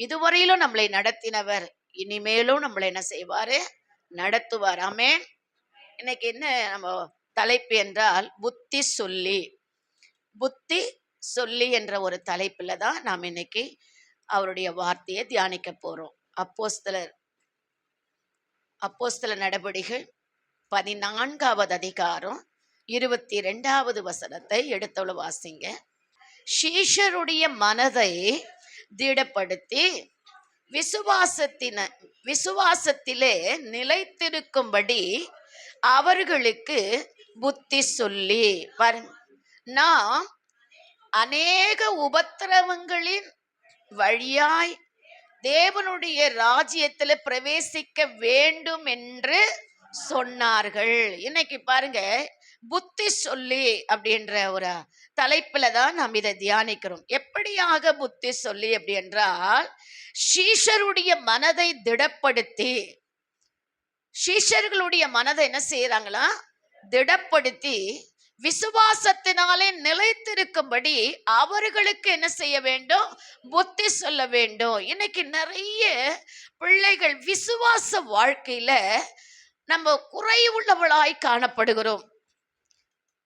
இதுவரையிலும் நம்மளை நடத்தினவர் இனிமேலும் நம்மளை என்ன செய்வாரு? நடத்துவார். ஆமே இன்னைக்கு என்ன நம்ம தலைப்பு என்றால் புத்தி சொல்லி. புத்தி சொல்லி என்ற ஒரு தலைப்புல தான் நாம் இன்னைக்கு அவருடைய வார்த்தையை தியானிக்க போறோம். அப்போஸ்தலர் அப்போஸ்தல நடபடிகள் பதினான்காவது அதிகாரம் இருபத்தி ரெண்டாவது வசனத்தை எடுத்தவள வாசிங்க. சீஷருடைய மனதை திடப்படுத்தி விசுவாசத்தின விசுவாசத்திலே நிலைத்திருக்கும்படி அவர்களுக்கு புத்தி சொல்லி பாருங்க. நாம் அநேக உபத்திரவங்களின் வழியாய் தேவனுடைய ராஜ்யத்தில் பிரவேசிக்க வேண்டும் என்று சொன்னார்கள். இன்னைக்கு பாருங்க புத்தி சொல்லி அப்படின்ற ஒரு தலைப்புல தான் நாம் இதை தியானிக்கிறோம். எப்படியாக புத்தி சொல்லி அப்படி என்றால் ஷீஷருடைய மனதை திடப்படுத்தி ஷீஷர்களுடைய மனதை என்ன செய்யறாங்களா திடப்படுத்தி விசுவாசத்தினாலே நிலைத்திருக்கும்படி அவர்களுக்கு என்ன செய்ய வேண்டும்? புத்தி சொல்ல வேண்டும். இன்னைக்கு நிறைய பிள்ளைகள் விசுவாச வாழ்க்கையில நம்ம குறைவுள்ளவளாய் காணப்படுகிறோம்.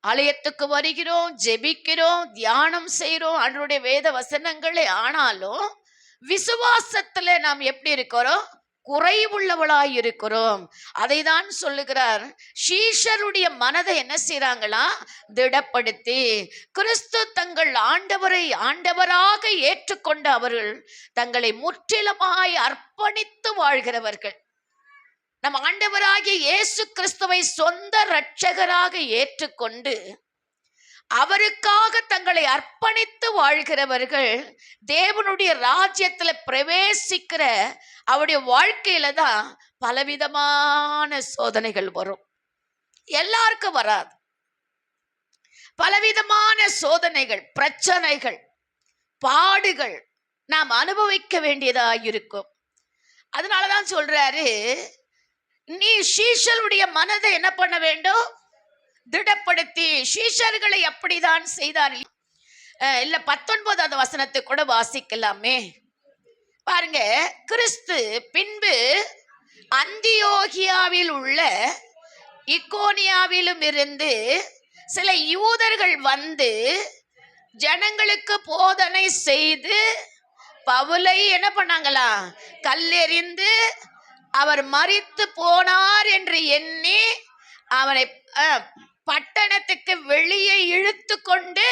ஆலயத்துக்கு வருகிறோம் ஜெபிக்கிறோம் தியானம் செய்கிறோம் அவருடைய வேத வசனங்களே. ஆனாலும் விசுவாசத்துல நாம் எப்படி இருக்கிறோம்? குறைவுள்ளவளாய் இருக்கிறோம். அதை தான் சொல்லுகிறார். ஷீஷருடைய மனதை என்ன செய்கிறாங்களா திடப்படுத்தி. கிறிஸ்து தங்கள் ஆண்டவரை ஆண்டவராக ஏற்றுக்கொண்ட அவர்கள் தங்களை முற்றிலுமாய் அர்ப்பணித்து வாழ்கிறவர்கள். நம் ஆண்டவராகிய இயேசு கிறிஸ்துவை சொந்த இரட்சகராக ஏற்றுக்கொண்டு அவருக்காக தங்களை அர்ப்பணித்து வாழ்கிறவர்கள் தேவனுடைய ராஜ்யத்துல பிரவேசிக்கிற அவருடைய வாழ்க்கையில தான் பலவிதமான சோதனைகள் வரும். எல்லாருக்கும் வராது. பலவிதமான சோதனைகள் பிரச்சனைகள் பாடுகள் நாம் அனுபவிக்க வேண்டியதா இருக்கும். அதனாலதான் சொல்றாரு நீ சீஷருடைய மனதை என்ன பண்ண வேண்டும்? திடப்படுத்தி ஷீஷர்களை அப்படிதான் செய்தார். இல்ல பத்தொன்பதாவது வசனத்தை கூட வாசிக்கலாமே. பாருங்க கிறிஸ்து பின்பு அந்தியோகியாவில் உள்ள இக்கோனியாவிலும் இருந்து சில யூதர்கள் வந்து ஜனங்களுக்கு போதனை செய்து பவுலை என்ன பண்ணாங்களா? கல்லெறிந்து அவர் மறித்து போனார் என்று எண்ணி அவனை பட்டணத்துக்கு வெளியே இழுத்து கொண்டு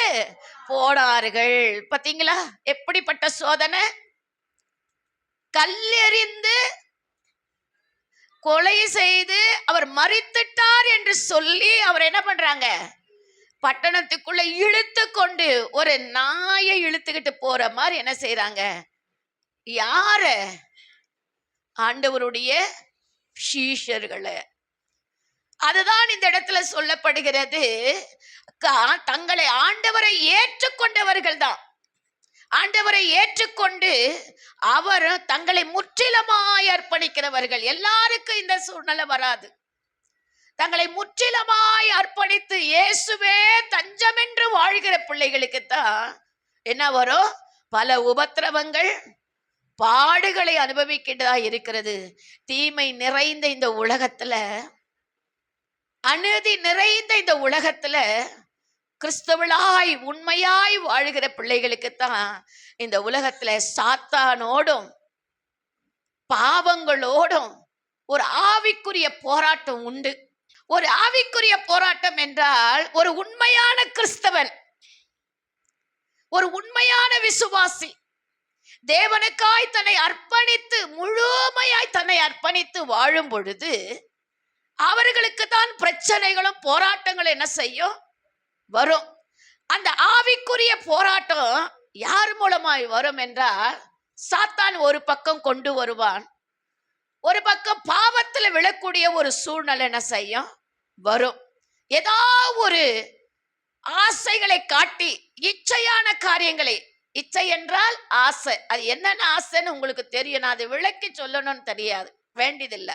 போனார்கள். பாத்தீங்களா? எப்படிப்பட்ட சோதனை? கல்லெறிந்து கொலை செய்து அவர் மறித்துட்டார் என்று சொல்லி அவர் என்ன பண்றாங்க? பட்டணத்துக்குள்ள இழுத்து கொண்டு ஒரு நாயை இழுத்துக்கிட்டு போற மாதிரி என்ன செய்யறாங்க யார? ஆண்டவருடைய ஷீஷர்களை அதுதான் இந்த இடத்துல சொல்லப்படுகிறது. கா- தங்களை ஆண்டவரை ஏற்றுக்கொண்டவர்கள் தான் ஆண்டவரை ஏற்றுக்கொண்டு அவர் தங்களை முற்றிலுமாய் அர்ப்பணிக்கிறவர்கள். எல்லாருக்கும் இந்த சூழ்நிலை வராது. தங்களை முற்றிலுமாய் அர்ப்பணித்து இயேசுவே தஞ்சமென்று வாழ்கிற பிள்ளைகளுக்கு தான் என்ன வரும்? பல உபத்திரவங்கள் பாடுகளை அனுபவிக்கின்றதா இருக்கிறது. தீமை நிறைந்த இந்த உலகத்துல அநீதி நிறைந்த இந்த உலகத்துல கிறிஸ்தவளாய் உண்மையாய் வாழ்கிற பிள்ளைகளுக்குத்தான் இந்த உலகத்துல சாத்தானோடும் பாவங்களோடும் ஒரு ஆவிக்குரிய போராட்டம் உண்டு. ஒரு ஆவிக்குரிய போராட்டம் என்றால் ஒரு உண்மையான கிறிஸ்தவன் ஒரு உண்மையான விசுவாசி தேவனுக்காய் தன்னை அர்ப்பணித்து முழுமையாய் தன்னை அர்ப்பணித்து வாழும் பொழுது அவர்களுக்கு தான் பிரச்சனைகளும் போராட்டங்களும் என்ன செய்யும்? வரும். அந்த ஆவிக்குரிய போராட்டம் யார் மூலமாய் வரும் என்றால் சாத்தான் ஒரு பக்கம் கொண்டு வருவான். ஒரு பக்கம் பாவத்துல விழக்கூடிய ஒரு சூழ்நிலை என்ன செய்யும்? வரும். ஏதாவது ஒரு ஆசைகளை காட்டி இச்சையான காரியங்களை இச்சை என்றால் ஆசை. அது என்னென்ன ஆசைன்னு உங்களுக்கு தெரியும். நான் அதை விளக்கி சொல்லணும்னு தெரியாது. வேண்டியதில்லை.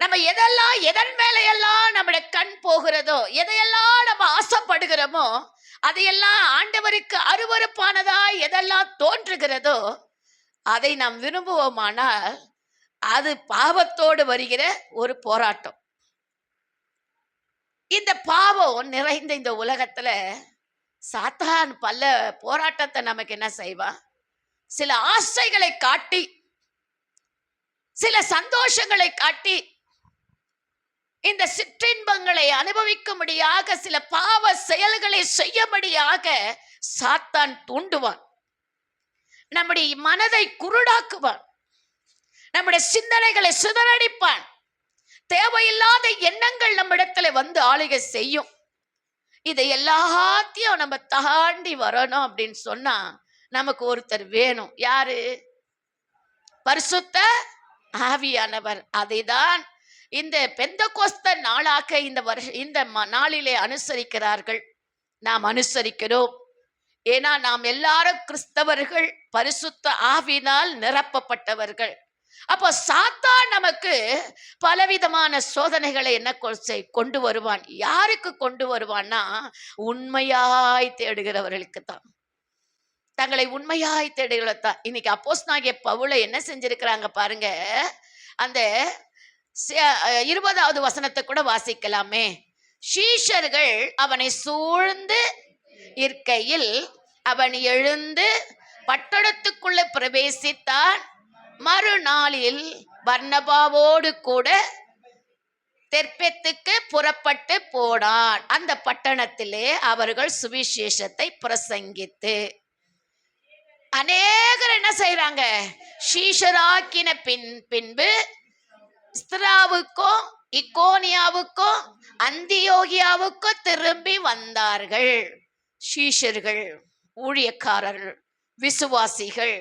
நம்ம எதெல்லாம் எதன் மேலையெல்லாம் நம்முடைய கண் போகிறதோ எதையெல்லாம் நம்ம ஆசைப்படுகிறோமோ அதையெல்லாம் ஆண்டவருக்கு அருவறுப்பானதா எதெல்லாம் தோன்றுகிறதோ அதை நாம் விரும்புவோமானால் அது பாவத்தோடு வருகிற ஒரு போராட்டம். இந்த பாவம் நிறைந்த இந்த உலகத்துல சாத்தான் பல போராட்டத்தை நமக்கு என்ன செய்வான் சில ஆசைகளை காட்டி சில சந்தோஷங்களை காட்டி இந்த சிற்றின்பங்களை அனுபவிக்கும்படியாக சில பாவ செயல்களை செய்யும்படியாக சாத்தான் தூண்டுவான். நம்முடைய மனதை குருடாக்குவான். நம்முடைய சிந்தனைகளை சிதறடிப்பான். தேவையில்லாத எண்ணங்கள் நம்மிடத்துல வந்து ஆளுகை செய்யும். இதை எல்லாத்தையும் நம்ம தாண்டி வரணும் அப்படின்னு சொன்னா நமக்கு ஒருத்தர் வேணும். யாரு? பரிசுத்த ஆவியானவர். அதைதான் இந்த பெந்த கோஸ்த நாளாக இந்த வருஷ இந்த ம- நாளிலே அனுசரிக்கிறார்கள். நாம் அனுசரிக்கிறோம். ஏன்னா நாம் எல்லாரும் கிறிஸ்தவர்கள் பரிசுத்த ஆவினால் நிரப்பப்பட்டவர்கள். அப்போ சாத்தான் நமக்கு பலவிதமான சோதனைகளை என்ன கொ- செய்- கொண்டு வருவான்? யாருக்கு கொண்டு வருவான்னா உண்மையாய் தேடுகிறவர்களுக்கு தான் தங்களை உண்மையாய் தேடுகிறதான் இன்னைக்கு அப்போஸ் நாகிய பவுளை என்ன செஞ்சிருக்கிறாங்க பாருங்க. அந்த இருபதாவது வசனத்தை கூட வாசிக்கலாமே. ஷீஷர்கள் அவனை சூழ்ந்து இருக்கையில் அவன் எழுந்து பட்டணத்துக்குள்ள பிரவேசித்தான். மறுநாளில் வர்ணபாவோடு கூட தெற்பெத்துக்கு புறப்பட்டு போனான். அந்த பட்டணத்திலே அவர்கள் சுவிசேஷத்தை பிரசங்கித்து. அநேகர் என்ன செய்யறாங்க ஷீஷராக்கின பின் பின்பு ஸ்திராவுக்கும் இக்கோனியாவுக்கும் அந்தியோகியாவுக்கும் திரும்பி வந்தார்கள். ஷீஷர்கள் ஊழியக்காரர்கள் விசுவாசிகள்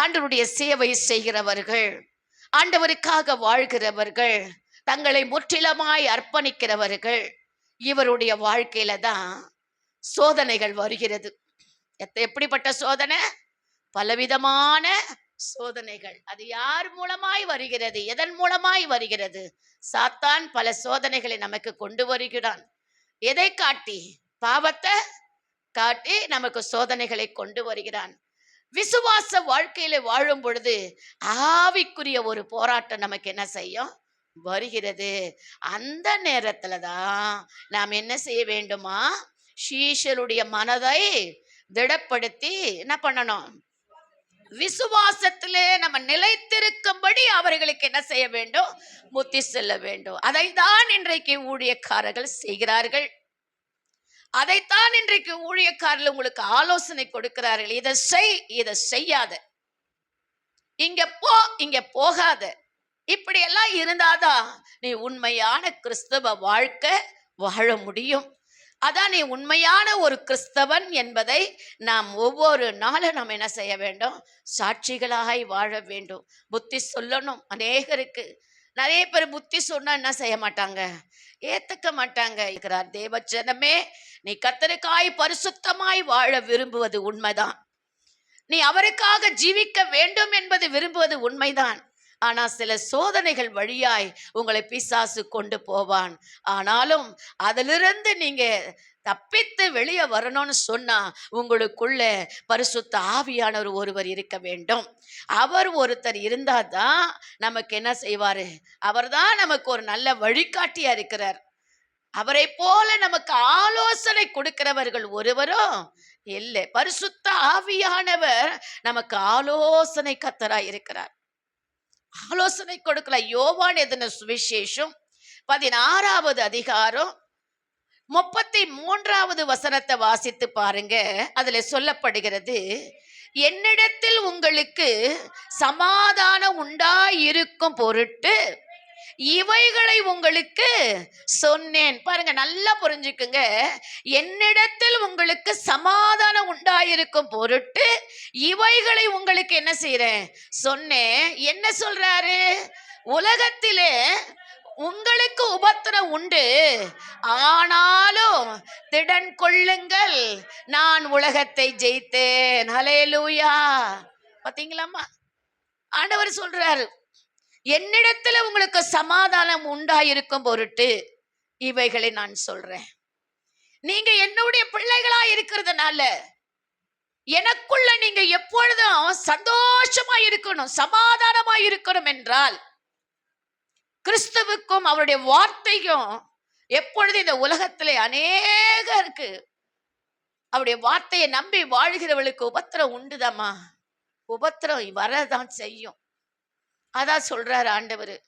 ஆண்டவருடைய சேவை செய்கிறவர்கள் ஆண்டவருக்காக வாழ்கிறவர்கள் தங்களை முற்றிலுமாய் அர்ப்பணிக்கிறவர்கள் இவருடைய வாழ்க்கையில தான் சோதனைகள் வருகிறது. எப்படிப்பட்ட சோதனை? பலவிதமான சோதனைகள். அது யார் மூலமாய் வருகிறது? எதன் மூலமாய் வருகிறது? சாத்தான் பல சோதனைகளை நமக்கு கொண்டு வருகிறான். எதை காட்டி? பாவத்தை காட்டி நமக்கு சோதனைகளை கொண்டு வருகிறான். விசுவாச வாழ்க்கையில வாழும் பொழுது ஆவிக்குரிய ஒரு போராட்டம் நமக்கு என்ன செய்யும்? வருகிறது. அந்த நேரத்துல தான் நாம் என்ன செய்ய வேண்டுமா? ஷீஷருடைய மனதை திடப்படுத்தி என்ன பண்ணணும்? விசுவாசத்திலே நம்ம நிலைத்திருக்கும்படி அவர்களுக்கு என்ன செய்ய வேண்டும்? புத்தி செல்ல வேண்டும். அதைத்தான் இன்றைக்கு ஊழியக்காரர்கள் செய்கிறார்கள். அதைத்தான் இன்றைக்கு ஊழியக்காரர்கள் உங்களுக்கு ஆலோசனை கொடுக்கிறார்கள். இதை செய் இதை செய்யாத. இங்க போ இங்க போகாத. இப்படி எல்லாம் இருந்தாதான் நீ உண்மையான கிறிஸ்தவ வாழ்க்கை வாழ முடியும். அதான் நீ உண்மையான ஒரு கிறிஸ்தவன் என்பதை நாம் ஒவ்வொரு நாளும் நாம் என்ன செய்ய வேண்டும்? சாட்சிகளாய் வாழ வேண்டும். புத்தி சொல்லணும். அநேகருக்கு நிறைய பேர் புத்தி சொன்னா என்ன செய்ய மாட்டாங்க? ஏத்துக்க மாட்டாங்க. இருக்கிறார் தேவச்சனமே நீ கத்தருக்காய் பரிசுத்தமாய் வாழ விரும்புவது உண்மைதான். நீ அவருக்காக ஜீவிக்க வேண்டும் என்பது விரும்புவது உண்மைதான். ஆனா சில சோதனைகள் வழியாய் உங்களை பிசாசு கொண்டு போவான். ஆனாலும் அதிலிருந்து நீங்க தப்பித்து வெளியே வரணும்னு சொன்னா உங்களுக்குள்ள பரிசுத்த ஆவியானவர் ஒருவர் இருக்க வேண்டும். அவர் ஒருத்தர் இருந்தால் தான் நமக்கு என்ன செய்வார்? அவர் தான் நமக்கு ஒரு நல்ல வழிகாட்டியா இருக்கிறார். அவரை போல நமக்கு ஆலோசனை கொடுக்கிறவர்கள் ஒருவரும் இல்லை. பரிசுத்த ஆவியானவர் நமக்கு ஆலோசனை கத்தராய் இருக்கிறார். ஆலோசனை கொடுக்கல. யோவான் எதுன சுவிசேஷம் பதினாறாவது அதிகாரம் முப்பத்தி மூன்றாவது வசனத்தை வாசித்து பாருங்க. அதுல சொல்லப்படுகிறது என்னிடத்தில் உங்களுக்கு சமாதானம் உண்டாயிருக்கும் பொருட்டு இவைகளை உங்களுக்கு சொன்னேன். பாருங்க நல்லா புரிஞ்சுக்குங்க. என்னிடத்தில் உங்களுக்கு சமாதானம் உண்டாயிருக்கும் பொருட்டு இவைகளை உங்களுக்கு என்ன செய்யறேன் சொன்னேன். என்ன சொல்றாரு? உலகத்திலே உங்களுக்கு உபத்திரம் உண்டு. ஆனாலும் திடன் கொள்ளுங்கள். நான் உலகத்தை ஜெயித்தேன். ஹலேலூயா பார்த்தீங்களாம்மா ஆண்டவர் சொல்றாரு என்னிடத்துல உங்களுக்கு சமாதானம் உண்டாயிருக்கும் பொருட்டு இவைகளை நான் சொல்றேன். நீங்க என்னுடைய பிள்ளைகளா இருக்கிறதுனால எனக்குள்ள நீங்க எப்பொழுதும் சந்தோஷமா இருக்கணும் சமாதானமா இருக்கணும் என்றால் கிறிஸ்துவுக்கும் அவருடைய வார்த்தையும் எப்பொழுது இந்த உலகத்திலே அநேகருக்கு அவருடைய வார்த்தையை நம்பி வாழ்கிறவளுக்கு உபத்திரம் உண்டுதாம்மா. உபத்திரம் வரதான் செய்யும். அதான் சொல்றாரு ஆண்டவர்.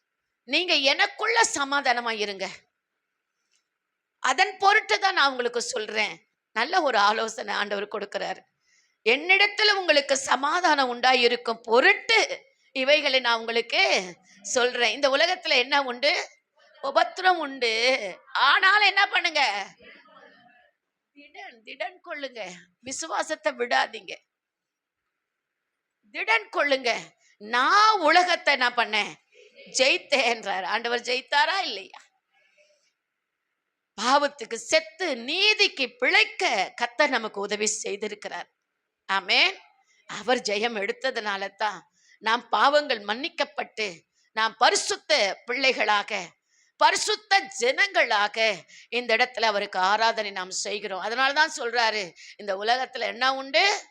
நீங்க எனக்குள்ள சமாதானமா இருங்க. அதன் பொருட்டு தான் நான் உங்களுக்கு சொல்றேன். நல்ல ஒரு ஆலோசனை ஆண்டவர் கொடுக்கிறாரு. என்னிடத்துல உங்களுக்கு சமாதானம் உண்டாயிருக்கும் பொருட்டு இவைகளை நான் உங்களுக்கு சொல்றேன். இந்த உலகத்துல என்ன உண்டு? உபத்திரம் உண்டு. ஆனாலும் என்ன பண்ணுங்க? திடன் திடன் கொள்ளுங்க. விசுவாசத்தை விடாதீங்க. திடன் கொள்ளுங்க. நான் உலகத்தை என்ன பண்ணேன். ஜெயித்தேன்றார் ஆண்டவர் ஜெயித்தாரா இல்லையா? பாவத்துக்கு செத்து நீதிக்கு பிழைக்க கத்தர் நமக்கு உதவி செய்திருக்கிறார். ஆமேன். அவர் ஜெயம் எடுத்ததுனால தான் நாம் பாவங்கள் மன்னிக்கப்பட்டு நாம் பரிசுத்த பிள்ளைகளாக பரிசுத்த ஜனங்களாக இந்த இடத்துல அவருக்கு ஆராதனை நாம் செய்கிறோம். அதனால தான் சொல்றாரு இந்த உலகத்துல என்ன உண்டு?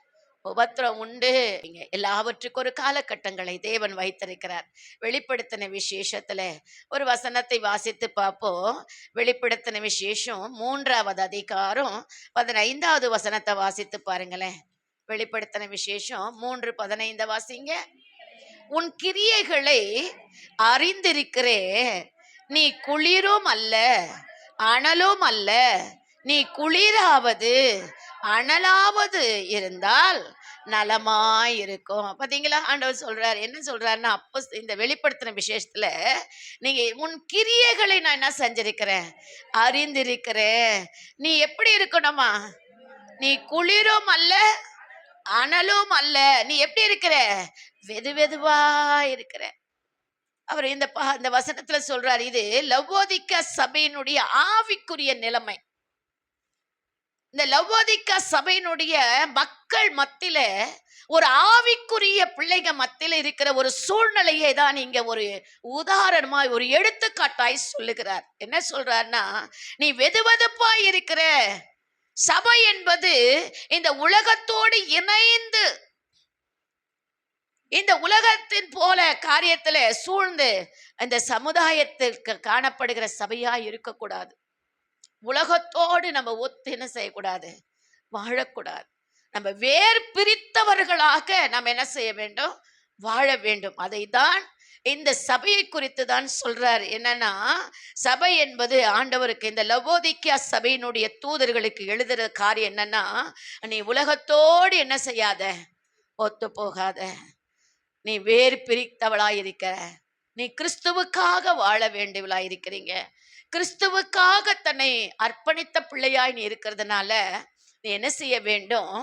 உபத்திரம் உண்டு. எல்லாவற்றுக்கும் ஒரு காலகட்டங்களை தேவன் வைத்திருக்கிறார். வெளிப்படுத்தின விசேஷத்துல ஒரு வசனத்தை வாசித்து பார்ப்போம். வெளிப்படுத்தின விசேஷம் மூன்றாவது அதிகாரம் பதினைந்தாவது வசனத்தை வாசித்து பாருங்களேன். வெளிப்படுத்தின விசேஷம் மூன்று பதினைந்த வாசிங்க. உன் கிரியைகளை அறிந்திருக்கிறே நீ குளிரும் அல்ல அனலும் அல்ல. நீ குளிராவது அனலாவது இருந்தால் நலமாய் இருக்கும் பார்த்தீங்களா ஆண்டவர் சொல்றார். என்ன சொல்றாருன்னா அப்போ இந்த வெளிப்படுத்தின விசேஷத்துல நீங்க உன் கிரியைகளை நான் என்ன செஞ்சிருக்கிறேன்? அறிந்திருக்கிறேன். நீ எப்படி இருக்கணுமா? நீ குளிரும் அல்ல அனலும் அல்ல நீ எப்படி இருக்கிற? வெது வெதுவா இருக்கிற. அவர் இந்த ப- இந்த வசனத்துல சொல்றாரு இது லவோதிக்க சபையினுடைய ஆவிக்குரிய நிலைமை. இந்த லவோதிக்க சபையினுடைய மக்கள் மத்தியில ஒரு ஆவிக்குரிய பிள்ளைங்க மத்தியில இருக்கிற ஒரு சூழ்நிலையை தான் இங்க ஒரு உதாரணமாய் ஒரு எடுத்துக்காட்டாய் சொல்லுகிறார். என்ன சொல்றாருன்னா நீ வெதுவெதுப்பாய் இருக்கிற. சபை என்பது இந்த உலகத்தோடு இணைந்து இந்த உலகத்தின் போல காரியத்துல சூழ்ந்து இந்த சமுதாயத்திற்கு காணப்படுகிற சபையா இருக்கக்கூடாது. உலகத்தோடு நம்ம ஒத்து என்ன செய்யக்கூடாது? வாழக்கூடாது. நம்ம வேர் பிரித்தவர்களாக நம்ம என்ன செய்ய வேண்டும்? வாழ வேண்டும். அதை தான் இந்த சபையை குறித்து தான் சொல்றார். என்னன்னா சபை என்பது ஆண்டவருக்கு இந்த லவோதிக்கியா சபையினுடைய தூதர்களுக்கு எழுதுற காரியம் என்னன்னா நீ உலகத்தோடு என்ன செய்யாத? ஒத்து போகாத நீ வேறு பிரித்தவளாயிருக்கிற. நீ கிறிஸ்துவுக்காக வாழ வேண்டியவளாயிருக்கிறீங்க. கிறிஸ்துவுக்காக தன்னை அர்ப்பணித்த பிள்ளையாய் நீ இருக்கிறதுனால நீ என்ன செய்ய வேண்டும்?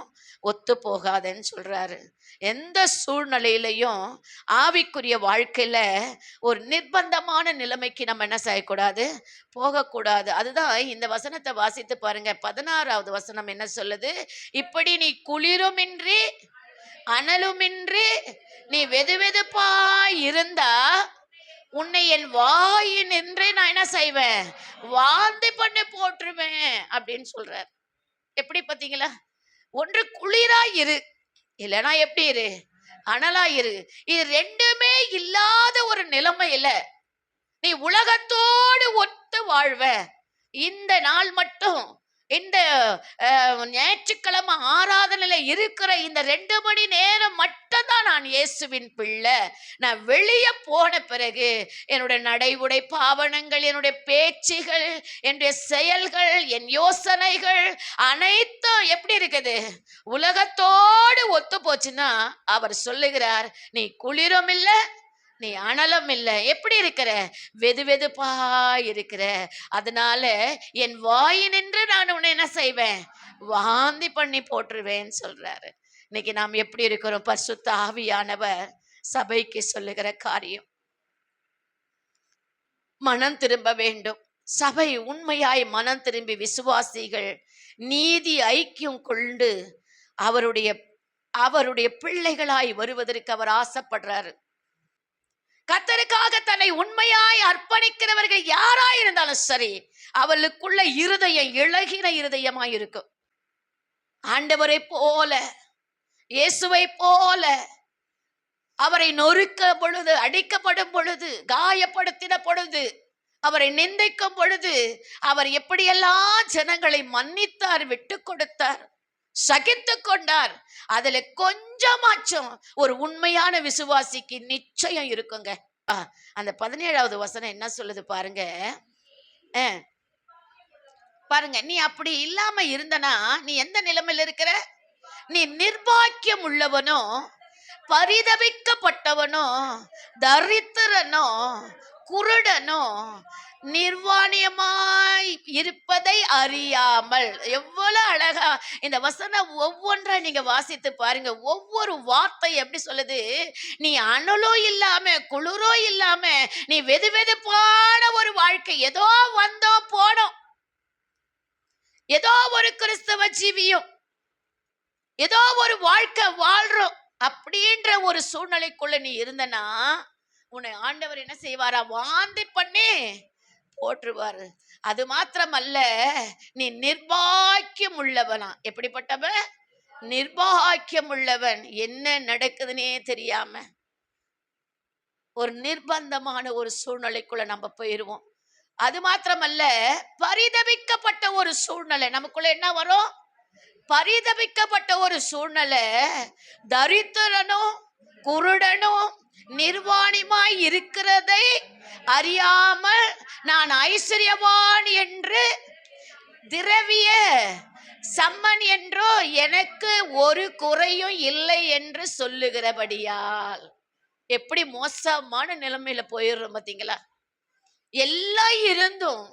ஒத்து போகாதன்னு சொல்கிறாரு எந்த சூழ்நிலையிலையும் ஆவிக்குரிய வாழ்க்கையில் ஒரு நிர்பந்தமான நிலைமைக்கு நம்ம என்ன செய்யக்கூடாது? போகக்கூடாது. அதுதான் இந்த வசனத்தை வாசித்து பாருங்க. பதினாறாவது வசனம் என்ன சொல்லுது? இப்படி நீ குளிருமின்றி அனலுமின்றி நீ வெது வெதுப்பா இருந்தா உன்னை என் வாயின் நின்றே நான் என்ன செய்வேன்? வாந்தி பண்ணி போட்டுருவேன் அப்படின்னு சொல்றார். எப்படி பார்த்தீங்களா? ஒன்று குளிரா இரு. இல்லைன்னா எப்படி இரு? அனலா இரு. இது ரெண்டுமே இல்லாத ஒரு நிலைமையில நீ உலகத்தோடு ஒத்து வாழ்வ. இந்த நாள் மட்டும் இந்த ஞாயிற்றுக்கிழமை ஆராதனையில் இருக்கிற இந்த ரெண்டு மணி நேரம் மட்டும்தான் நான் இயேசுவின் பிள்ளை. நான் வெளியே போன பிறகு என்னுடைய நடை உடை பாவனங்கள் என்னுடைய பேச்சுகள் என்னுடைய செயல்கள் என் யோசனைகள் அனைத்தும் எப்படி இருக்குது? உலகத்தோடு ஒத்து போச்சுன்னா அவர் சொல்லுகிறார் நீ குளிரும் இல்லை நீ அனலும் இல்லை. எப்படி இருக்கிற? வெது வெதுப்பா இருக்கிற. அதனால என் வாயினின்று நான் உன்னை என்ன செய்வேன்? வாந்தி பண்ணி போட்டுருவேன்னு சொல்றாரு. இன்னைக்கு நாம் எப்படி இருக்கிறோம்? பரிசுத்த ஆவியானவர் சபைக்கு சொல்லுகிற காரியம். மனம் திரும்ப வேண்டும். சபை உண்மையாய் மனம் திரும்பி விசுவாசிகள் நீதி ஐக்கியம் கொண்டு அவருடைய அவருடைய பிள்ளைகளாய் வருவதற்கு அவர் ஆசைப்படுறாரு. கத்தருக்காக தன்னை உண்மையாய் அர்ப்பணிக்கிறவர்கள் யாராய் இருந்தாலும் சரி அவளுக்குள்ள இருதயம் இழகின இருதயமாய் இருக்கும் ஆண்டவரை போல இயேசுவை போல அவரை நொறுக்க பொழுது அடிக்கப்படும் பொழுது காயப்படுத்தின பொழுது அவரை நிந்திக்கும் பொழுது அவர் எப்படியெல்லாம் ஜனங்களை மன்னித்தார் விட்டு கொடுத்தார் சகித்து கொண்டார் அதுல கொஞ்சமாச்சும் ஒரு உண்மையான விசுவாசிக்கு நிச்சயம் இருக்குங்க. அந்த பதினேழாவது வசனம் என்ன சொல்லுது பாருங்க. பாருங்க நீ அப்படி இல்லாம இருந்தனா நீ எந்த நிலைமையில இருக்கிற? நீ நிர்பாக்கியம் உள்ளவனோ பரிதவிக்கப்பட்டவனோ தரித்திரனோ குருடனோ நிர்வாணியமாய் இருப்பதை அறியாமல். எவ்வளவு அழகா இந்த வசனம் ஒவ்வொன்றா நீங்க வாசித்து பாருங்க. ஒவ்வொரு வார்த்தை எப்படி சொல்லுது? நீ அனலோ இல்லாம குளிரோ இல்லாம நீ வெது வெதுப்பான ஒரு வாழ்க்கை. ஏதோ வந்தோ போனோம் ஏதோ ஒரு கிறிஸ்தவ ஜீவியும். ஏதோ ஒரு வாழ்க்கை வாழ்றோம். அப்படின்ற ஒரு சூழ்நிலைக்குள்ள நீ இருந்தனா உன்னை ஆண்டவர் என்ன செய்வாரா? வாந்தி பண்ணி போற்றுவார். அது மாத்திரமல்ல நீ நிர்பாக்கியம் உள்ளவனா எப்படிப்பட்டவன் நிர்பாக்கியம் உள்ளவன் என்ன நடக்குதுன்னே தெரியாம. ஒரு நிர்பந்தமான ஒரு சூழ்நிலைக்குள்ள நம்ம போயிருவோம். அது மாத்திரமல்ல பரிதபிக்கப்பட்ட ஒரு சூழ்நிலை. நமக்குள்ள என்ன வரும்? பரிதபிக்கப்பட்ட ஒரு சூழ்நிலை. தரித்திரனும் குருடனும் நிர்வாணிமாய் இருக்கிறதை அறியாமல் நான் ஐஸ்வர்யவான் என்று திரவிய சம்மன் என்றோ எனக்கு ஒரு குறையும் இல்லை என்று சொல்லுகிறபடியால். எப்படி மோசமான நிலைமையில போயிடுறோம் பார்த்தீங்களா எல்லாம் இருந்தும்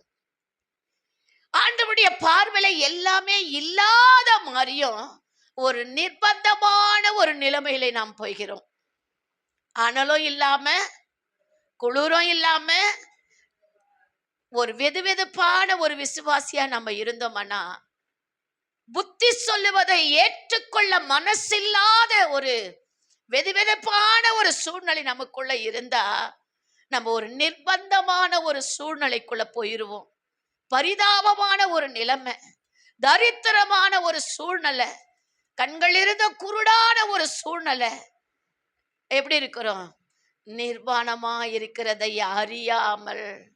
ஆண்டவருடைய பார்வையில எல்லாமே இல்லாத மாதிரியும் ஒரு நிர்பந்தமான ஒரு நிலைமையில நாம் போகிறோம். அனலும் இல்லாம குளிரும் இல்லாம ஒரு வெதுவெதுப்பான ஒரு விசுவாசியா நம்ம இருந்தோம்னா புத்தி சொல்லுவதை ஏற்றுக்கொள்ள மனசில்லாத ஒரு வெதுவெதுப்பான ஒரு சூழ்நிலை நமக்குள்ள இருந்தா நம்ம ஒரு நிர்பந்தமான ஒரு சூழ்நிலைக்குள்ள போயிருவோம். பரிதாபமான ஒரு நிலைமை தரித்திரமான ஒரு சூழ்நிலை கண்களிருந்த குருடான ஒரு சூழ்நிலை எப்படி இருக்கிறோம்? நிர்வாணமா இருக்கிறதை அறியாமல்.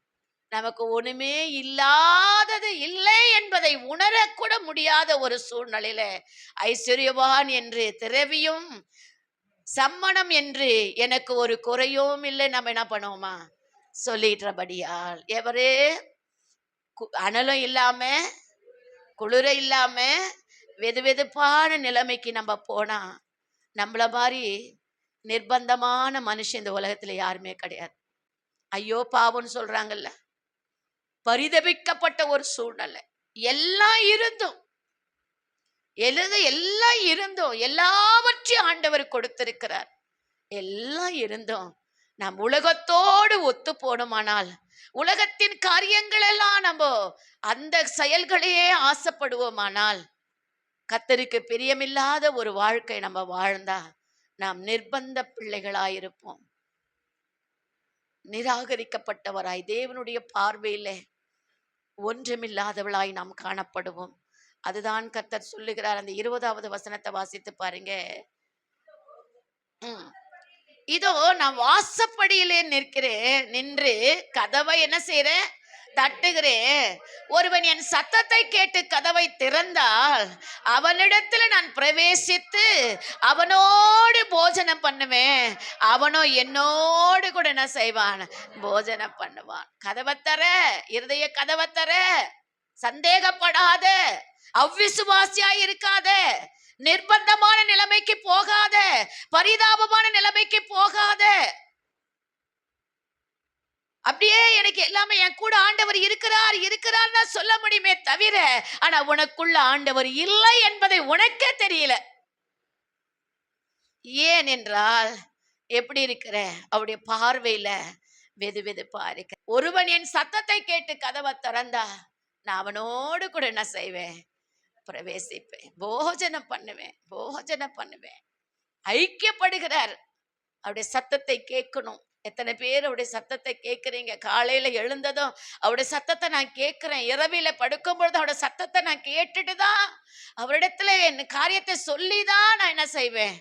நமக்கு ஒண்ணுமே இல்லாதது இல்லை என்பதை உணரக்கூட முடியாத ஒரு சூழ்நிலையில ஐஸ்வர்யவான் என்று திரவியும் சம்மணம் என்று எனக்கு ஒரு குறையும் இல்லை. நம்ம என்ன பண்ணுவோமா? சொல்லிடுறபடியால் எவரே? கு- அனலும் இல்லாம குளிர இல்லாம வெது வெதுப்பான நிலைமைக்கு நம்ம போனா நம்மள மாதிரி நிர்பந்தமான மனுஷன் இந்த உலகத்துல யாருமே கிடையாது. ஐயோ பாவம்னு சொல்றாங்கல்ல. பரிதபிக்கப்பட்ட ஒரு சூழ்நிலை. எல்லாம் இருந்தும் எழுத எல்லாம் இருந்தும் எல்லாவற்றையும் ஆண்டவர் கொடுத்திருக்கிறார். எல்லாம் இருந்தும் நாம் உலகத்தோடு ஒத்து போனோமானால் உலகத்தின் காரியங்கள் எல்லாம் நம்ம அந்த செயல்களையே ஆசைப்படுவோமானால் கத்தருக்கு பிரியமில்லாத ஒரு வாழ்க்கை நம்ம வாழ்ந்தா நாம் நிர்பந்த பிள்ளைகளாயிருப்போம். நிராகரிக்கப்பட்டவராய் தேவனுடைய பார்வையில் ஒன்றுமில்லாதவளாய் நாம் காணப்படுவோம். அதுதான் கர்த்தர் சொல்லுகிறார் அந்த இருபதாவது வசனத்தை வாசித்து பாருங்க. ம். இதோ நான் வாசப்படியிலே நிற்கிறேன் நின்று கதவை என்ன செய்யறேன்? தட்டுகிறேன். ஒருவன் என் சத்தத்தை கேட்டு கதவை திறந்தால் அவனிடத்துல நான் பிரவேசித்து அவனோடு போஜனம் பண்ணுவேன். அவனோ என்னோடு கூட என்ன செய்வான்? போஜனம் பண்ணுவான். கதவை தர இருதய கதவை தர சந்தேகப்படாத அவ்விசுவாசியா இருக்காத நிர்பந்தமான நிலைமைக்கு போகாத பரிதாபமான நிலைமைக்கு போகாத அப்படியே எனக்கு எல்லாமே என் கூட ஆண்டவர் இருக்கிறார் இருக்கிறார் சொல்ல முடியுமே தவிர ஆனா உனக்குள்ள ஆண்டவர் இல்லை என்பதை உனக்கே தெரியல. ஏன் என்றால் எப்படி இருக்கிற? அவருடைய பார்வையில வெது வெதுப்பா இருக்க. ஒருவன் என் சத்தத்தை கேட்டு கதவை திறந்தா நான் அவனோடு கூட என்ன செய்வேன்? பிரவேசிப்பேன். போஜனம் பண்ணுவேன். போஜனம் பண்ணுவேன். ஐக்கியப்படுகிறார். அவருடைய சத்தத்தை கேட்கணும். எத்தனை பேர் அவருடைய சத்தத்தை கேட்குறீங்க? காலையில் எழுந்ததும் அவருடைய சத்தத்தை நான் கேட்குறேன். இரவியில் படுக்கும்பொழுது அவருடைய சத்தத்தை நான் கேட்டுட்டு தான் அவரிடத்துல என் காரியத்தை சொல்லி தான் நான் என்ன செய்வேன்?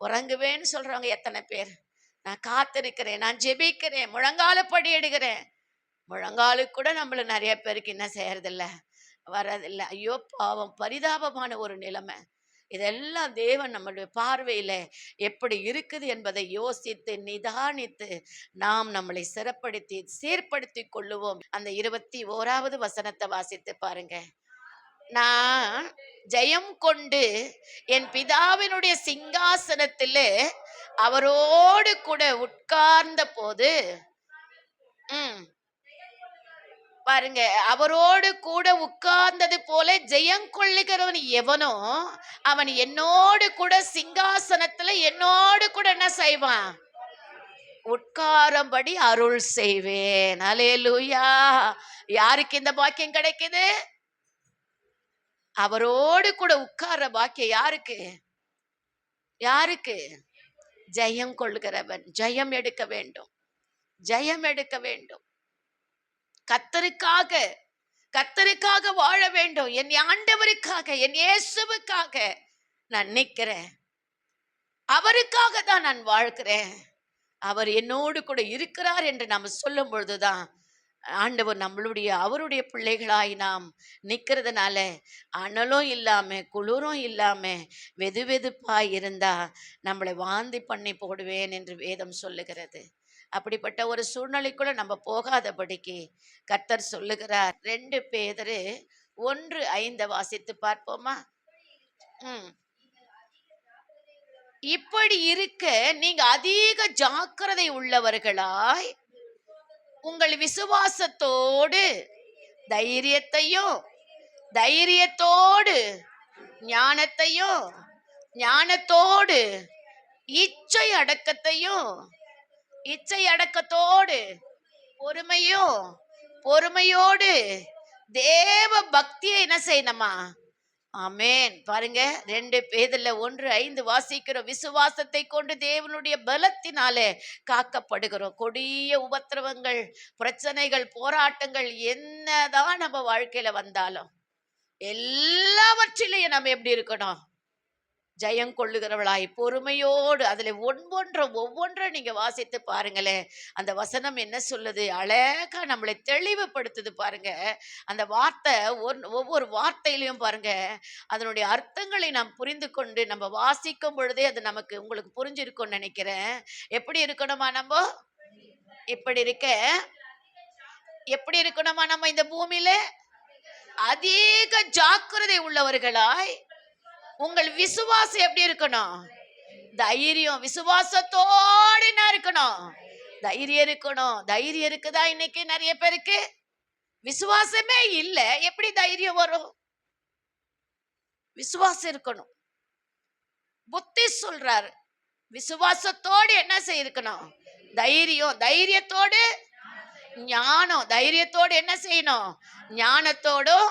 உறங்குவேன்னு சொல்கிறவங்க எத்தனை பேர்? நான் காத்திருக்கிறேன் நான் ஜெபிக்கிறேன் முழங்கால படி எடுக்கிறேன் முழங்காலுக்கு கூட நம்மள நிறைய பேருக்கு என்ன செய்யறதில்ல வரதில்லை ஐயோ பாவம் பரிதாபமான ஒரு நிலைமை. இதெல்லாம் தேவன் நம்மளுடைய பார்வையில் எப்படி இருக்குது என்பதை யோசித்து நிதானித்து நாம் நம்மளை சிறப்படுத்தி சீர்படுத்தி கொள்ளுவோம். அந்த இருபத்தி ஓராவது வசனத்தை வாசித்து பாருங்க. நான் ஜெயம் கொண்டு என் பிதாவினுடைய சிங்காசனத்தில் அவரோடு கூட உட்கார்ந்த போது ம் பாருங்க அவரோடு கூட உட்கார்ந்தது போல ஜெயம் கொள்ளுகிறவன் எவனோ அவன் என்னோடு கூட சிங்காசனத்துல என்னோடு கூட என்ன செய்வான்? உட்காரம்படி அருள் செய்வேன். அலேலூயா யாருக்கு இந்த பாக்கியம் கிடைக்குது? அவரோடு கூட உட்கார்ற பாக்கியம் யாருக்கு? யாருக்கு? ஜெயம் கொள்கிறவன் ஜெயம் எடுக்க வேண்டும். ஜெயம் எடுக்க வேண்டும். கத்தருக்காக கத்தருக்காக வாழ வேண்டும். என் ஆண்டவருக்காக என் இயேசுவுக்காக நான் நிற்கிறேன் அவருக்காக தான் நான் வாழ்கிறேன். அவர் என்னோடு கூட இருக்கிறார் என்று நாம் சொல்லும் பொழுதுதான் ஆண்டவர் நம்மளுடைய அவருடைய பிள்ளைகளாய் நாம் நிற்கிறதுனால அனலும் இல்லாமல் குளிரும் இல்லாமல் வெது வெதுப்பாய் இருந்தால் நம்மளை வாந்தி பண்ணி போடுவேன் என்று வேதம் சொல்லுகிறது. அப்படிப்பட்ட ஒரு சூழ்நிலைக்குள்ள நம்ம போகாதபடிக்கு கர்த்தர் சொல்லுகிறார். ரெண்டு பேதரு ஒன்று ஐந்த வாசித்து பார்ப்போமா? ம். இப்படி இருக்க நீங்க அதிக ஜாக்கிரதை உள்ளவர்களாய் உங்கள் விசுவாசத்தோடு தைரியத்தையும் தைரியத்தோடு ஞானத்தையும் ஞானத்தோடு இச்சை அடக்கத்தையும் இச்சை அடக்கத்தோடு பொறுமையும் பொறுமையோடு தேவ பக்தியை என்ன செய்யணுமா? அமேன் பாருங்க ரெண்டு பேதுல ஒன்று ஐந்து வாசிக்கிறோம். விசுவாசத்தை கொண்டு தேவனுடைய பலத்தினாலே காக்கப்படுகிறோம். கொடிய உபத்திரவங்கள் பிரச்சனைகள் போராட்டங்கள் என்னதான் நம்ம வாழ்க்கையில வந்தாலும் எல்லாவற்றிலையும் நம்ம எப்படி இருக்கணும்? ஜெயம் கொள்ளுகிறவளாய். பொறுமையோடு அதில் ஒவ்வொன்றும் ஒவ்வொன்றை நீங்கள் வாசித்து பாருங்களேன். அந்த வசனம் என்ன சொல்லுது? அழகா நம்மளை தெளிவுபடுத்துது பாருங்க. அந்த வார்த்தை ஒன்- ஒவ்வொரு வார்த்தையிலையும் பாருங்க. அதனுடைய அர்த்தங்களை நாம் புரிந்து கொண்டு நம்ம வாசிக்கும் பொழுதே அது நமக்கு உங்களுக்கு புரிஞ்சிருக்கும்னு நினைக்கிறேன். எப்படி இருக்கணுமா நம்ம? இப்படி இருக்க? எப்படி இருக்கணுமா நம்ம இந்த பூமியில? அதிக ஜாக்கிரதை உள்ளவர்களாய் உங்கள் விசுவாசம் எப்படி இருக்கணும்? தைரியம் விசுவாசத்தோடு என்ன இருக்கணும். தைரியம் இருக்கணும். தைரியம் இருக்குதா இன்னைக்கு? நிறைய பேருக்கு விசுவாசமே இல்லை. எப்படி தைரியம் வரும்? விசுவாசம் இருக்கணும். புத்தி சொல்றாரு. விசுவாசத்தோடு என்ன செய்யிருக்கணும் தைரியம். தைரியத்தோடு ஞானம். தைரியத்தோடு என்ன செய்யணும்? ஞானத்தோடும்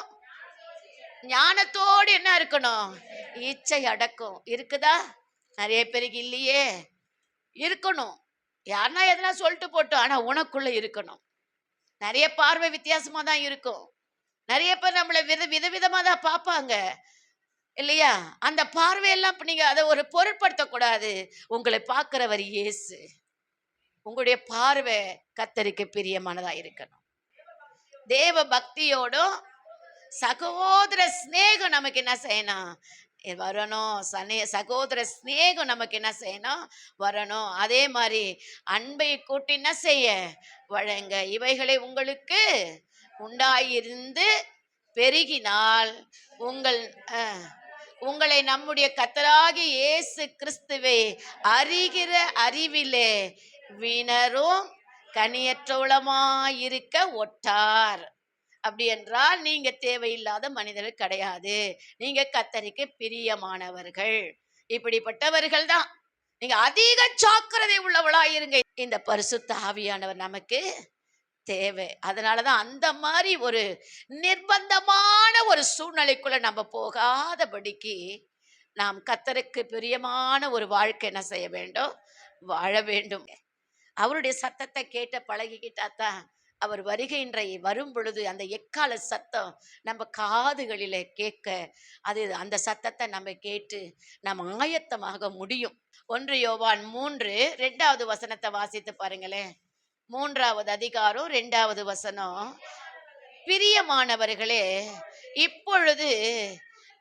ஞானத்தோடு என்ன இருக்கணும்? இச்சை அடக்கம். இருக்குதா? நிறைய பேருக்கு இல்லையே. இருக்கணும். யாருன்னா எதனா சொல்லிட்டு போட்டோம். ஆனா உனக்குள்ள இருக்கணும். நிறைய பார்வை வித்தியாசமா தான் இருக்கும். நிறைய பேர் நம்மளை வித விதவிதமா தான் பார்ப்பாங்க. இல்லையா? அந்த பார்வையெல்லாம் இப்ப நீங்க அதை ஒரு பொருட்படுத்தக்கூடாது. உங்களை பார்க்கிறவர் இயேசு. உங்களுடைய பார்வை கத்தருக்கு பிரியமானதா இருக்கணும். தேவ பக்தியோடும் சகோதர சிநேகம் நமக்கு என்ன செய்யணும்? வரணும். சனே சகோதர சிநேகம் நமக்கு என்ன செய்யணும்? வரணும். அதே மாதிரி அன்பை கூட்டி என்ன செய்ய? வழங்க. இவைகளை உங்களுக்கு உண்டாயிருந்து பெருகினால் உங்கள் உங்களை நம்முடைய கத்தராகி இயேசு கிறிஸ்துவை அறிகிற அறிவிலே வினரும் கனியற்றவளமாயிருக்க ஒட்டார். அப்படி என்றால் நீங்க தேவையில்லாத மனிதர்கள் கிடையாது. நீங்க கத்தரிக்கு பிரியமானவர்கள். இப்படிப்பட்டவர்கள் தான். நீங்க அதிக ஜாக்கிரதை உள்ளவளாயிருங்க. இந்த பரிசுத்த ஆவியானவர் நமக்கு தேவை. அதனாலதான் அந்த மாதிரி ஒரு நிர்பந்தமான ஒரு சூழ்நிலைக்குள்ள நம்ம போகாதபடிக்கு நாம் கத்தருக்கு பிரியமான ஒரு வாழ்க்கை என்ன செய்ய வேண்டும்? வாழ வேண்டும். அவருடைய சத்தத்தை கேட்ட பழகிக்கிட்டா தான் அவர் வருகின்ற வரும் பொழுது அந்த எக்கால சத்தம் நம்ம காதுகளில் கேட்க அது அந்த சத்தத்தை நம்ம கேட்டு நம்ம ஆயத்தமாக முடியும். ஒன்று யோவான் மூன்று ரெண்டாவது வசனத்தை வாசித்து பாருங்களேன். மூன்றாவது அதிகாரம் ரெண்டாவது வசனம். பிரியமானவர்களே இப்பொழுது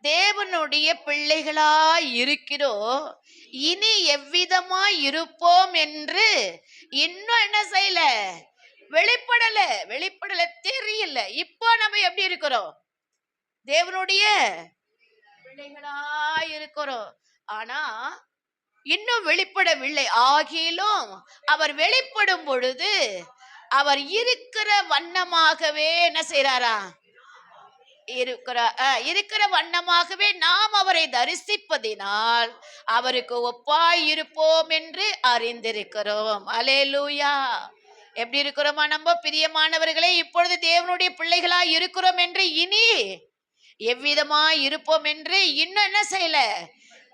தேவனுடைய பிள்ளைகளாய் இருக்கிறோம் இனி எவ்விதமாய் இருப்போம் என்று இன்னும் என்ன செய்யல? வெளிப்படல வெளிப்படல தெரியல. இப்போ நம்ம எப்படி இருக்கிறோம்? தேவனுடைய பிள்ளைகளா இருக்கிறோம் ஆனா இன்னும் வெளிப்படவில்லை. ஆகிலும் அவர் வெளிப்படும் பொழுது அவர் இருக்கிற வண்ணமாகவே என்ன செய்யறாரா இருக்கிற இருக்கிற வண்ணமாகவே நாம் அவரை தரிசிப்பதினால் அவருக்கு ஒப்பாய் இருப்போம் என்று அறிந்திருக்கிறோம். அலேலூயா! எப்படி இருக்கிறோமா நம்ம? பிரியமானவர்களே இப்பொழுது தேவனுடைய பிள்ளைகளா இருக்கிறோம் என்று இனி எவ்விதமா இருப்போம் என்று இன்னும் என்ன செய்யல?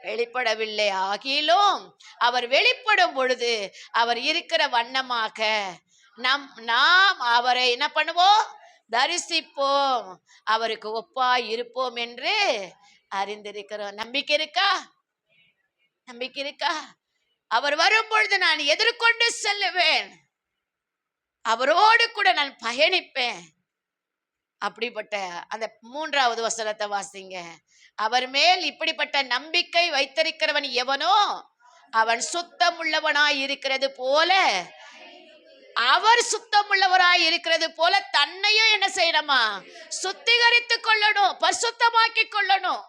வெளிப்படவில்லை. ஆகிலும் அவர் வெளிப்படும் பொழுது அவர் இருக்கிற வண்ணமாக நம் நாம் அவரை என்ன பண்ணுவோம்? தரிசிப்போம். அவருக்கு ஒப்பா இருப்போம் என்று அறிந்திருக்கிறோம். நம்பிக்கை இருக்கா? நம்பிக்கை இருக்கா? அவர் வரும் பொழுது நான் எதிர்கொண்டு செல்லுவேன். அவரோடு கூட நான் பயணிப்பேன். அப்படிப்பட்ட அந்த மூன்றாவது வசனத்தை வாசிங்க. அவர் மேல் இப்படிப்பட்ட நம்பிக்கை வைத்திருக்கிறவன் எவனோ அவன் சுத்தம் உள்ளவனாய் இருக்கிறது போல அவர் சுத்தம் உள்ளவராய் இருக்கிறது போல தன்னையும் என்ன செய்யணுமா? சுத்திகரித்து கொள்ளணும் பரிசுத்தமாக்கி கொள்ளணும்.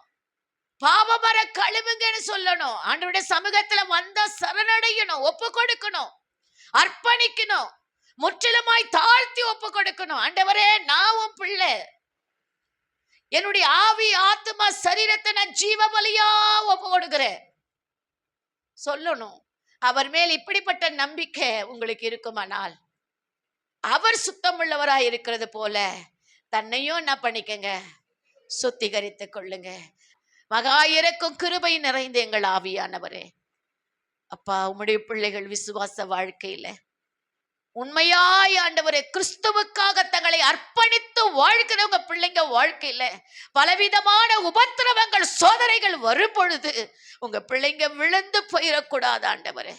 பாவமர கழுவுங்கன்னு சொல்லணும். ஆண்டவருடைய சமூகத்துல வந்தா சரணடையணும் ஒப்பு கொடுக்கணும் அர்ப்பணிக்கணும். முற்றிலுமாய் தாழ்த்தி ஒப்பு கொடுக்கணும். ஆண்டவரே நாவும் பிள்ளை. என்னுடைய ஆவி ஆத்மா சரீரத்தை நான் ஜீவ பலியா ஒப்பு கொடுக்கிறேன். சொல்லணும். அவர் மேல் இப்படிப்பட்ட நம்பிக்கை உங்களுக்கு இருக்குமானால் அவர் சுத்தமுள்ளவராய் இருக்கிறது போல தன்னையும் என்ன பண்ணிக்கங்க? சுத்திகரித்துக் கொள்ளுங்க. மகா இறக்கும் கிருபை நிறைந்த எங்கள் ஆவியானவரே. அப்பா உம்முடைய பிள்ளைகள் விசுவாச வாழ்க்கையில உண்மையாய் ஆண்டவரே கிறிஸ்துவுக்காக தங்களை அர்ப்பணித்து வாழ்க்கிறவங்க பிள்ளைங்க வாழ்க்கையில பலவிதமான உபத்திரவங்கள் சோதனைகள் வரும் பொழுது உங்க பிள்ளைங்க விழுந்து போயிடக்கூடாது ஆண்டவரே.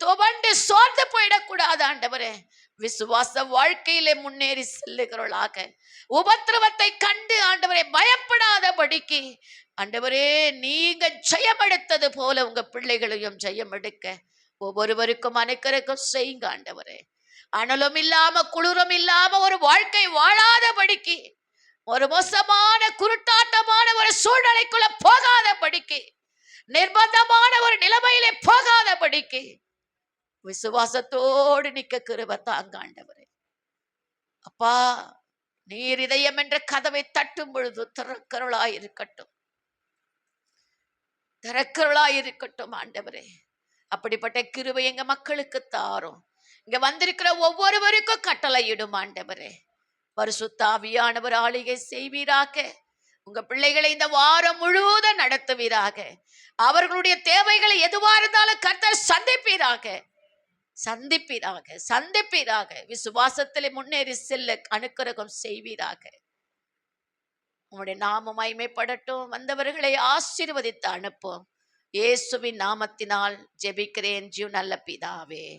துவண்டு சோர்ந்து போயிடக்கூடாது ஆண்டவரே. விசுவாச வாழ்க்கையிலே முன்னேறி செல்லுகிறவளாக உபத்திரவத்தை கண்டு ஆண்டவரை பயப்படாதபடிக்கு ஆண்டவரே நீங்க ஜெயமெடுத்தது போல உங்க பிள்ளைகளையும் ஜெயம் எடுக்க ஒவ்வொருவருக்கும் அனைக்கருக்கும் செய்யுங்க ஆண்டவரே. அனலும் இல்லாம குளிரும் இல்லாம ஒரு வாழ்க்கை வாழாதபடிக்கு ஒரு மோசமான குருட்டாட்டமான ஒரு சூழ்நிலைக்குள்ள போகாதபடிக்கு நிர்பந்தமான ஒரு நிலைமையிலே போகாதபடிக்கு விசுவாசத்தோடு நிக்க கிருப தாங்க அப்பா நீர் இதயம் என்ற கதவை தட்டும் பொழுது திறக்கருளாய் இருக்கட்டும். திறக்கருளாய் இருக்கட்டும் ஆண்டவரே. அப்படிப்பட்ட கிருவை எங்க மக்களுக்கு தாரும். இங்க வந்திருக்கிற ஒவ்வொருவருக்கும் கட்டளையிடும் ஆண்டவரே. பரிசுத்தாவியானவர் ஆளிகை செய்வீராக. உங்க பிள்ளைகளை இந்த வாரம் முழுவதும் நடத்துவீராக. அவர்களுடைய தேவைகளை எதுவா இருந்தாலும் கர்த்தர் சந்திப்பீராக. சந்திப்பீராக சந்திப்பீராக. விசுவாசத்தில் முன்னேறி செல்ல அனுக்கிரகம் செய்வீராக. உங்களுடைய நாம மயமைப்படட்டும் வந்தவர்களை ஆசீர்வதித்து அனுப்பும். இயேசுவின் நாமத்தினால் ஜெபிக்கிறேன். ஜீவ் நல்ல பிதாவே.